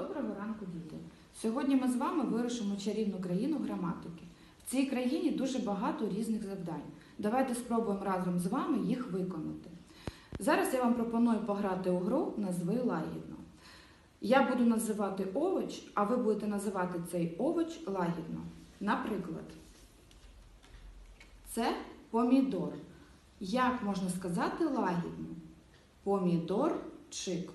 Доброго ранку, діти! Сьогодні ми з вами вирушимо чарівну країну граматики. В цій країні дуже багато різних завдань. Давайте спробуємо разом з вами їх виконати. Зараз я вам пропоную пограти у гру Назви лагідно. Я буду називати овоч, а ви будете називати цей овоч лагідно. Наприклад, це помідор. Як можна сказати лагідно? Помідорчик.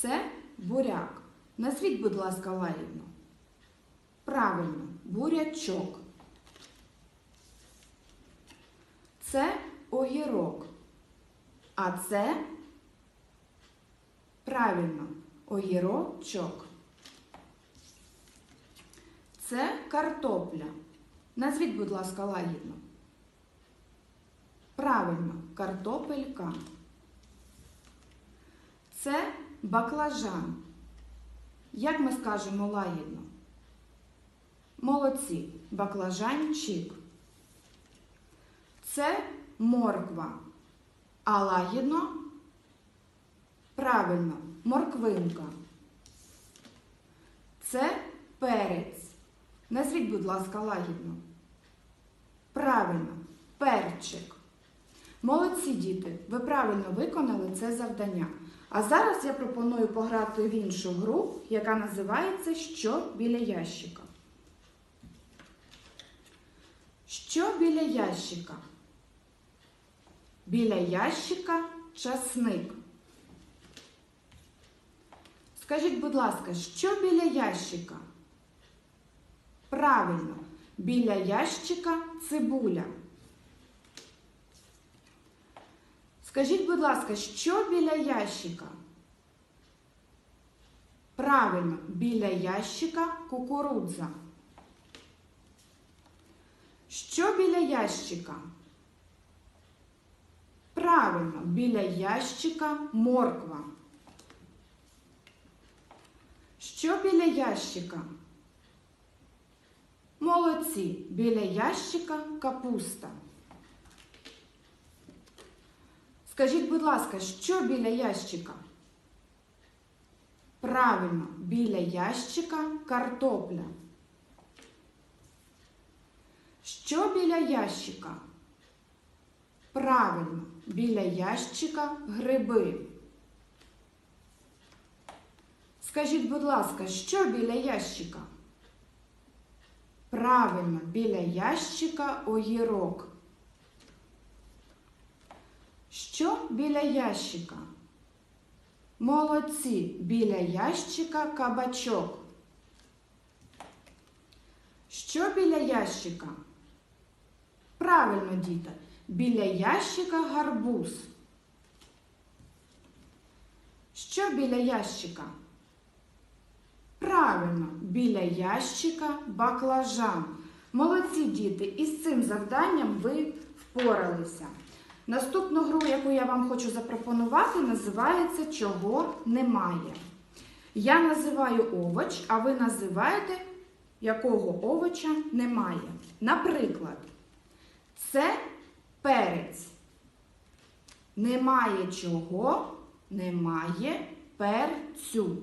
Це буряк. Назвіть, будь ласка, лагідно. Правильно, бурячок. Це огірок. А це правильно огірочок. Це картопля. Назвіть, будь ласка, лагідно. Правильно, картопелька. Це баклажан. Як ми скажемо лагідно? Молодці, баклажанчик. Це морква. А лагідно? Правильно, морквинка. Це перець. Назвіть, будь ласка, лагідно. Правильно, перчик. Молодці діти, ви правильно виконали це завдання. А зараз я пропоную пограти в іншу гру, яка називається Що біля ящика. Що біля ящика? Біля ящика часник. Скажіть, будь ласка, що біля ящика? Правильно, біля ящика цибуля. Скажіть, будь ласка, що біля ящика? Правильно, біля ящика кукурудза. Що біля ящика? Правильно, біля ящика морква. Що біля ящика? Молодці, біля ящика капуста. Скажіть, будь ласка, що біля ящика? Правильно, біля ящика картопля. Що біля ящика? Правильно, біля ящика гриби. Скажіть, будь ласка, що біля ящика? Правильно, біля ящика огірок. Що біля ящика? Молодці, біля ящика кабачок. Що біля ящика? Правильно, діти, біля ящика гарбуз. Що біля ящика? Правильно, біля ящика баклажан. Молодці діти, із цим завданням ви впоралися. Наступну гру, яку я вам хочу запропонувати, називається Чого немає. Я називаю овоч, а ви називаєте, якого овоча немає. Наприклад, це перець. Немає чого, немає перцю.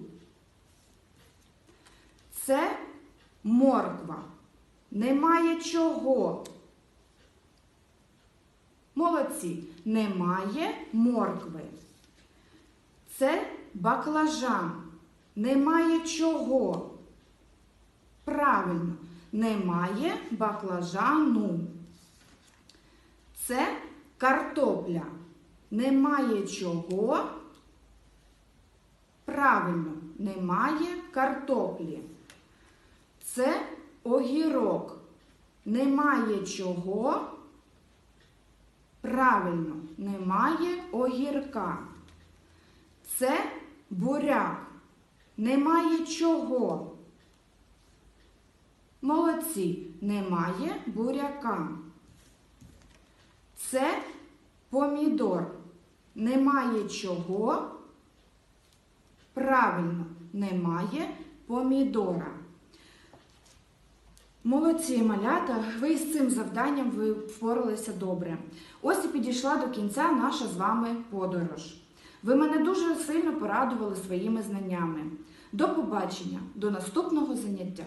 Це морква. Немає чого. Молодці. Немає моркви. Це баклажан. Немає чого. Правильно, немає баклажану. Це картопля. Немає чого. Правильно, немає картоплі. Це огірок. Немає чого. Правильно, немає огірка. Це буряк. Немає чого. Молодці, немає буряка. Це помідор. Немає чого. Правильно, немає помідора. Молодці малята, ви з цим завданням ви впоралися добре. Ось і підійшла до кінця наша з вами подорож. Ви мене дуже сильно порадували своїми знаннями. До побачення, до наступного заняття.